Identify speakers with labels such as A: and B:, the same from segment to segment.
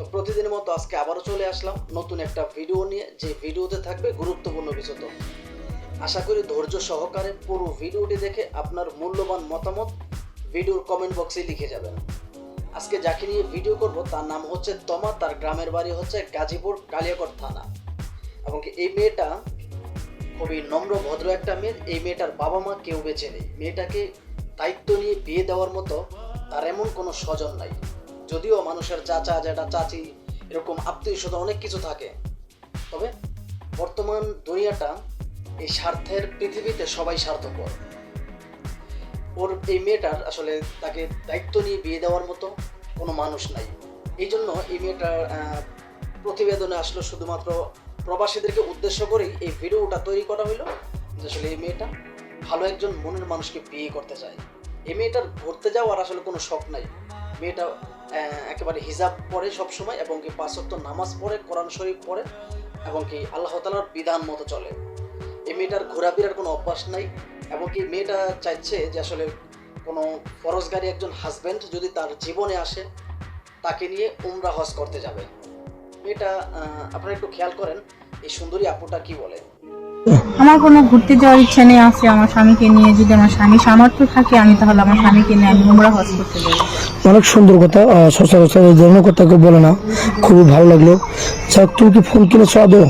A: তো প্রতিদিনের মতো আজকে আবারও চলে আসলাম নতুন একটা ভিডিও নিয়ে, যে ভিডিওতে থাকবে গুরুত্বপূর্ণ কিছু তো আশা করি ধৈর্য সহকারে পুরো ভিডিওটি দেখে আপনার মূল্যবান মতামত ভিডিওর কমেন্ট বক্সে লিখে যাবেন। আজকে যাকে নিয়ে ভিডিও করব, তার নাম হচ্ছে তমা, তার গ্রামের বাড়ি হচ্ছে গাজীপুর কালিয়াকড় থানা। এবং এই মেয়েটা খুবই নম্র, ভদ্র একটা মেয়ে, এই মেয়েটার বাবা মা কেউ বেছে নেই। মেয়েটাকে দায়িত্ব নিয়ে বিয়ে দেওয়ার মতো তার এমন কোনো স্বজন নাই। যদিও মানুষের চাচা জ্যাঠা চাচি এরকম আত্মীয় স্বজন অনেক কিছু থাকে। তবে বর্তমান দুনিয়াটা এই স্বার্থের পৃথিবীতে সবাই স্বার্থপর। ওর এই মেয়েটার আসলে তাকে দায়িত্ব নিয়ে বিয়ে দেওয়ার মতো কোনো মানুষ নাই। এই জন্য এই মেয়েটার প্রতিবেদনে আসলো শুধুমাত্র প্রবাসীদেরকে উদ্দেশ্য করেই এই ভিডিওটা তৈরি করা হলো যে আসলে এই মেয়েটা ভালো একজন মনের মানুষকে বিয়ে করতে চায়। এই মেয়েটার ঘুরতে যাওয়ার আসলে কোনো শখ নাই। মেয়েটা একেবারে হিজাব পড়ে সবসময় এবং কি পাঁচত্ব নামাজ পড়ে, কোরআন শরীফ পড়ে এবং কি আল্লাহ তালার বিধান মতো চলে। এই মেয়েটার ঘোরাফেরার কোনো অভ্যাস নাই এবং কি মেয়েটা চাইছে যে আসলে কোনো ফরজগারী একজন হাজব্যান্ড যদি তার জীবনে আসে, তাকে নিয়ে উমরা হজ করতে যাবে। মেয়েটা আপনারা একটু খেয়াল করেন, এই সুন্দরী আপুটা কি বলে?
B: আমার কোনো ঘুরতে যাওয়ার ইচ্ছা নেই আছে আমার স্বামীকে নিয়ে। যদি আমার স্বামী সামর্থ্য থাকে আমি তাহলে আমার স্বামীকে নিয়ে আমি উমরা হজ করতে যাই
C: অনেক সুন্দর কথা সচরাচর এই ধরনের কথা কেউ বলে না। খুবই ভালো লাগল। যাক তুমি কি ফোন কিনেছো আদৌ?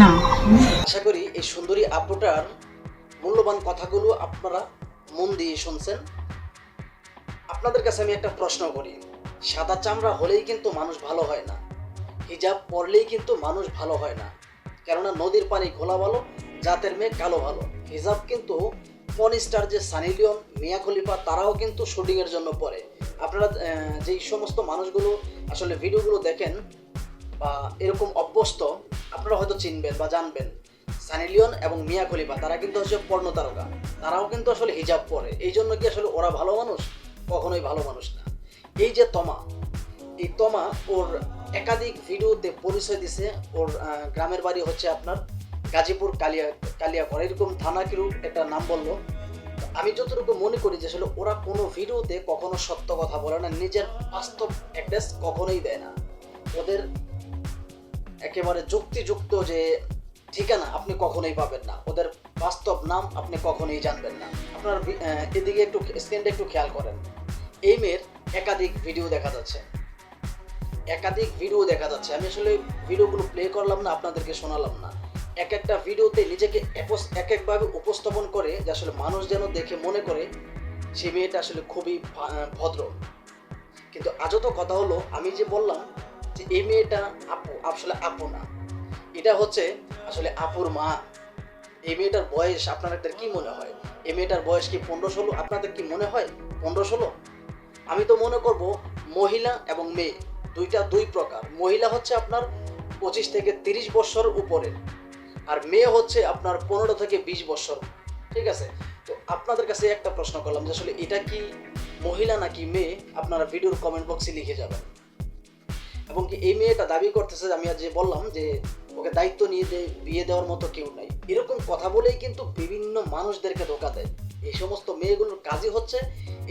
B: না।
A: আশা করি এই সুন্দরী আপুটার মূল্যবান কথাগুলো আপনারা মন দিয়ে শুনছেন। আপনাদের কাছে আমি একটা প্রশ্ন করি। সাদা চামড়া হলেই কিন্তু মানুষ ভালো হয় না। হিজাব পরলেই কিন্তু মানুষ ভালো হয় না। কেননা নদীর পানি ঘোলা ভালো, জাতের মেয়ে কালো ভালো। হিজাব কিন্তু পন স্টার যে সানি লিওন, মিয়া খলিফা, তারাও কিন্তু শুটিংয়ের জন্য পড়ে আপনারা যেই সমস্ত মানুষগুলো আসলে ভিডিওগুলো দেখেন বা এরকম অভ্যস্ত, আপনারা হয়তো চিনবেন বা জানবেন। সানি লিওন এবং মিয়া খলিফা, তারা কিন্তু হচ্ছে পর্ণ তারকা। তারাও কিন্তু আসলে হিজাব পরে। এই জন্য কি আসলে ওরা ভালো মানুষ? কখনোই ভালো মানুষ না। এই যে তমা, এই তমা ওর একাধিক ভিডিওতে পরিচয় দিছে। ওর গ্রামের বাড়ি হচ্ছে আপনার গাজীপুর কালিয়া কালিয়াকড় এরকম থানা কিরূপ একটা নাম বলল। আমি যতটুকু মনে করি যে আসলে ওরা কোনো ভিডিওতে কখনো সত্য কথা বলে না। নিজের বাস্তব অ্যাড্রেস কখনোই দেয় না। ওদের একেবারে যুক্তিযুক্ত যে ঠিকানা আপনি কখনোই পাবেন না। ওদের বাস্তব নাম আপনি কখনোই জানবেন না। আপনার এদিকে একটু, স্ক্রিনটা একটু খেয়াল করেন। এই মেয়ের একাধিক ভিডিও দেখা যাচ্ছে। একাধিক ভিডিও দেখা যাচ্ছে। আমি আসলে ভিডিওগুলো প্লে করলাম না, আপনাদেরকে শোনালাম না। এক একটা ভিডিওতে নিজেকে এক একভাবে উপস্থাপন করে যে আসলে মানুষ যেন দেখে মনে করে সেই মেয়েটা আসলে খুবই ভদ্র। কিন্তু আজও তো কথা হলো, আমি যে বললাম যে এই মেয়েটা আপু, আসলে আপু না। এটা হচ্ছে আসলে আপুর মা। এই মেয়েটার বয়স আপনাদের কি মনে হয়? এই মেয়েটার বয়স কি পনেরো ষোলো? আপনাদের কি মনে হয় পনেরো ষোলো? আমি তো মনে করব মহিলা এবং মেয়ে। দুইটা দুই প্রকার। মহিলা হচ্ছে আপনার পঁচিশ থেকে তিরিশ বছর উপরে আর মেয়ে হচ্ছে আপনার পনেরো থেকে বিশ বছর, ঠিক আছে? তো আপনাদের কাছে একটা প্রশ্ন করলাম যে আসলে এটা কি মহিলা নাকি মেয়ে? আপনারা ভিডিওর কমেন্ট বক্সে লিখে যাবেন। এবং কি এই মেয়েটা দাবি করতেছে আমি আজ যে বললাম যে ওকে দায়িত্ব নিয়ে দে, বিয়ে দেওয়ার মতো কেউ নাই। এরকম কথা বলেই কিন্তু বিভিন্ন মানুষদেরকে ধোকা দেয়। এই সমস্ত মেয়েগুলোর কাজই হচ্ছে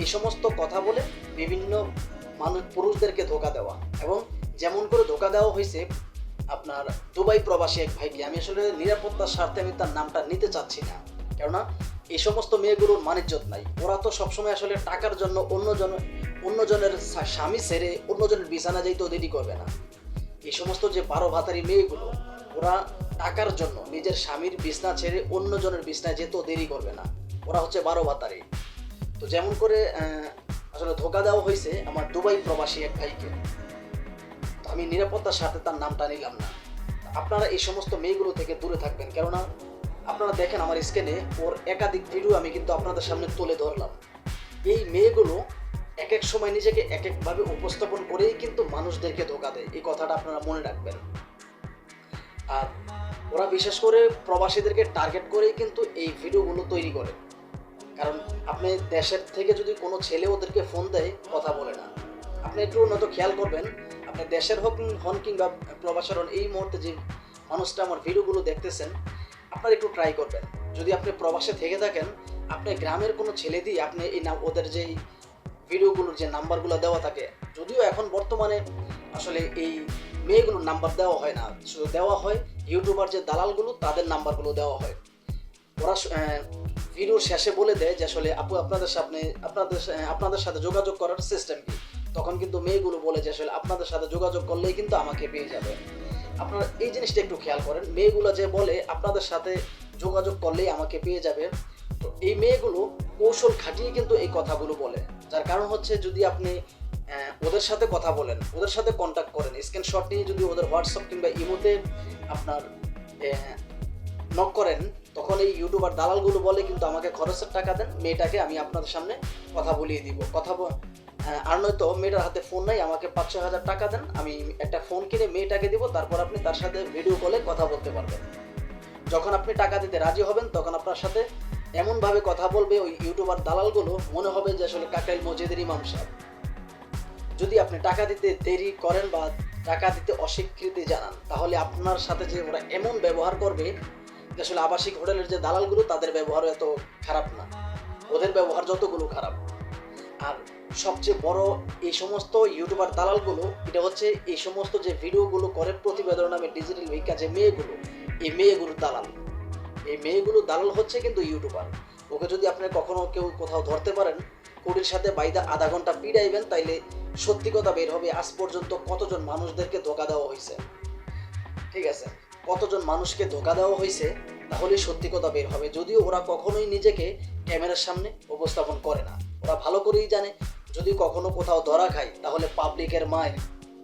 A: এই সমস্ত কথা বলে বিভিন্ন মানুষ পুরুষদেরকে ধোকা দেওয়া এবং যেমন করে ধোকা দেওয়া হয়েছে আপনার দুবাই প্রবাসী এক ভাইকে, আমি আসলে নিরাপত্তার স্বার্থে আমি তার নামটা নিতে চাচ্ছি না। কেননা এই সমস্ত মেয়েগুলোর মানিজ্যত নাই। ওরা তো সবসময় আসলে টাকার জন্য অন্যজন অন্যজনের স্বামী সেরে অন্যজনের বিছানা যাইতেও দেরি করবে না। এই সমস্ত যে বারো ভাতারি মেয়েগুলো, ওরা টাকার জন্য নিজের স্বামীর বিছনা ছেড়ে অন্যজনের বিছনায় যেতেও দেরি করবে না। ওরা হচ্ছে বারো ভাতারি। তো যেমন করে আসলে ধোকা দেওয়া হয়েছে আমার দুবাই প্রবাসী এক ভাইকে। আমি নিরাপত্তার সাথে তার নামটা নিলাম না। আপনারা এই সমস্ত মেয়েগুলো থেকে দূরে থাকবেন, কেননা আপনারা দেখেন আমার স্ক্রিনে ওর একাধিক ভিডিও আমি কিন্তু আপনাদের সামনে তুলে ধরলাম। এই মেয়েগুলো এক এক সময় নিজেকে এক একভাবে উপস্থাপন করেই কিন্তু মানুষদেরকে ধোকা দেয়। এই কথাটা আপনারা মনে রাখবেন। আর ওরা বিশেষ করে প্রবাসীদেরকে টার্গেট করেই কিন্তু এই ভিডিওগুলো তৈরি করে। কারণ আপনি দেশের থেকে যদি কোনো ছেলে ওদেরকে ফোন দেয়, কথা বলে না। আপনি একটু উন্নত খেয়াল করবেন। আপনি দেশের হোক হন কিংবা প্রবাসের হন, এই মুহূর্তে যে মানুষটা আমার ভিডিওগুলো দেখতেছেন, আপনারা একটু ট্রাই করবেন। যদি আপনি প্রবাসে থেকে থাকেন, আপনি গ্রামের কোনো ছেলে দিয়ে আপনি এই নাম, ওদের যেই ভিডিওগুলোর যে নাম্বারগুলো দেওয়া থাকে, যদিও এখন বর্তমানে আসলে এই মেয়েগুলোর নাম্বার দেওয়া হয় না। শুধু দেওয়া হয়, ইউটিউবার যে দালালগুলো, তাদের নাম্বারগুলো দেওয়া হয়। ওরা ভিডিওর শেষে বলে দেয় যে আসলে আপু, আপনাদের সামনে, আপনাদের সা- আপনাদের সাথে যোগাযোগ করার সিস্টেম কি? তখন কিন্তু মেয়েগুলো বলে যে আসলে আপনাদের সাথে যোগাযোগ করলেই কিন্তু আমাকে পেয়ে যাবে। আপনারা এই জিনিসটা একটু খেয়াল করেন। মেয়েগুলো যে বলে আপনাদের সাথে যোগাযোগ করলেই আমাকে পেয়ে যাবে, তো এই মেয়েগুলো কৌশল খাটিয়ে কিন্তু এই কথাগুলো বলে। যার কারণ হচ্ছে যদি আপনি ওদের সাথে কথা বলেন, ওদের সাথে কন্ট্যাক্ট করেন স্ক্রিনশট নিয়ে যদি ওদের হোয়াটসঅ্যাপ কিংবা ইমোতে আপনার নক করেন তখন এই ইউটিউবার দালালগুলো বলে, কিন্তু আমাকে খরচের টাকা দেন, মেয়েটাকে আমি আপনাদের সামনে কথা বলিয়ে দিব। কথা আর নয়তো মেয়েটার হাতে ফোন নাই, আমাকে পাঁচ ছয় হাজার টাকা দেন, আমি একটা ফোন কিনে মেয়েটাকে দিব, তারপর আপনি তার সাথে ভিডিও কলে কথা বলতে পারবেন। যখন আপনি টাকা দিতে রাজি হবেন, তখন আপনার সাথে এমনভাবে কথা বলবে ওই ইউটিউবার দালালগুলো, মনে হবে যে আসলে কাকাইল মজিদের ইমাম সাহেব। যদি আপনি টাকা দিতে দেরি করেন বা টাকা দিতে অস্বীকৃতি জানান, তাহলে আপনার সাথে যে ওরা এমন ব্যবহার করবে আসলে আবাসিক হোটেলের যে দালালগুলো, তাদের ব্যবহার এত খারাপ না। ওদের ব্যবহার যতগুলো খারাপ। আর সবচেয়ে বড় এই সমস্ত ইউটিউবার দালালগুলো, এটা হচ্ছে এই সমস্ত যে ভিডিওগুলো করে প্রতিবেদন নামে ডিজিটাল ভিক্ষা যে মেয়েগুলো, এই মেয়েগুলো দালাল। এই মেয়েগুলো দালাল হচ্ছে কিন্তু ইউটিউবার। ওকে যদি আপনি কখনো কেউ কোথাও ধরতে পারেন, কুড়ির সাথে বাইদা আধা ঘণ্টা পিড়াইবেন তাইলে সত্যি কথা বের হবে, আজ পর্যন্ত কতজন মানুষদেরকে ধোকা দেওয়া হয়েছে ঠিক আছে? কতজন মানুষকে ধোকা দেওয়া হয়েছে, তাহলে সত্যি কথা বের হবে। যদিও ওরা কখনোই নিজেকে ক্যামেরার সামনে উপস্থাপন করে না। ওরা ভালো করেই জানে, যদি কখনো কোথাও ধরা খায়, তাহলে পাবলিকের মায়ের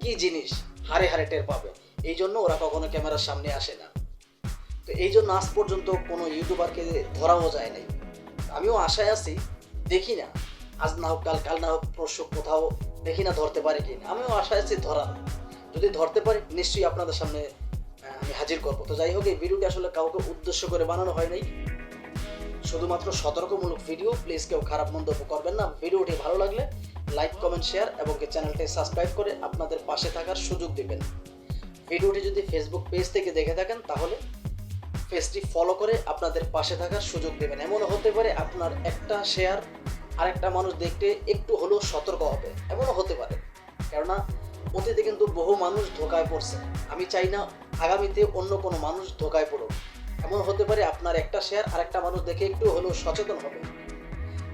A: কি জিনিস হারে হারে টের পাবে? এই জন্য ওরা কখনো ক্যামেরার সামনে আসে না। তো এই জন্য আজ পর্যন্ত কোনো ইউটিউবারকে ধরাও যায় নাই। আমিও আশায় আছি, দেখি না, আজ না হোক, কাল কাল না হোক, পরশু কোথাও দেখি না, ধরতে পারে কি আমিও আশায় আছি ধরা যদি ধরতে পারি, নিশ্চয়ই আপনাদের সামনে আমি হাজির করব। তো যাই হোক, এই ভিডিওটি আসলে কাউকে উদ্দেশ্য করে বানানো হয় নাই। শুধুমাত্র সতর্কমূলক ভিডিও, প্লিজ কেউ খারাপ মন্তব্য করবেন না। ভিডিওটি ভালো লাগলে লাইক, কমেন্ট, শেয়ার এবং চ্যানেলটি সাবস্ক্রাইব করে আপনাদের পাশে থাকার সুযোগ দিবেন। ভিডিওটি যদি ফেসবুক পেজ থেকে দেখে থাকেন, তাহলে পেজটি ফলো করে আপনাদের পাশে থাকার সুযোগ দেবেন। এমনও হতে পারে আপনার একটা শেয়ার আরেকটা মানুষ দেখতে একটু হলেও সতর্ক হবে। এমনও হতে পারে। কেননা, অতীতে কিন্তু বহু মানুষ ধোকায় পড়ছে। আমি চাই না আগামীতে অন্য কোনো মানুষ ধোকায় পড়ুক। এমন হতে পারে আপনার একটা শেয়ার আর একটা মানুষ দেখে একটু হলেও সচেতন হবে।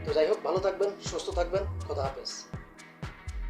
A: তো যাই হোক, ভালো থাকবেন, সুস্থ থাকবেন, খোদা হাফেজ।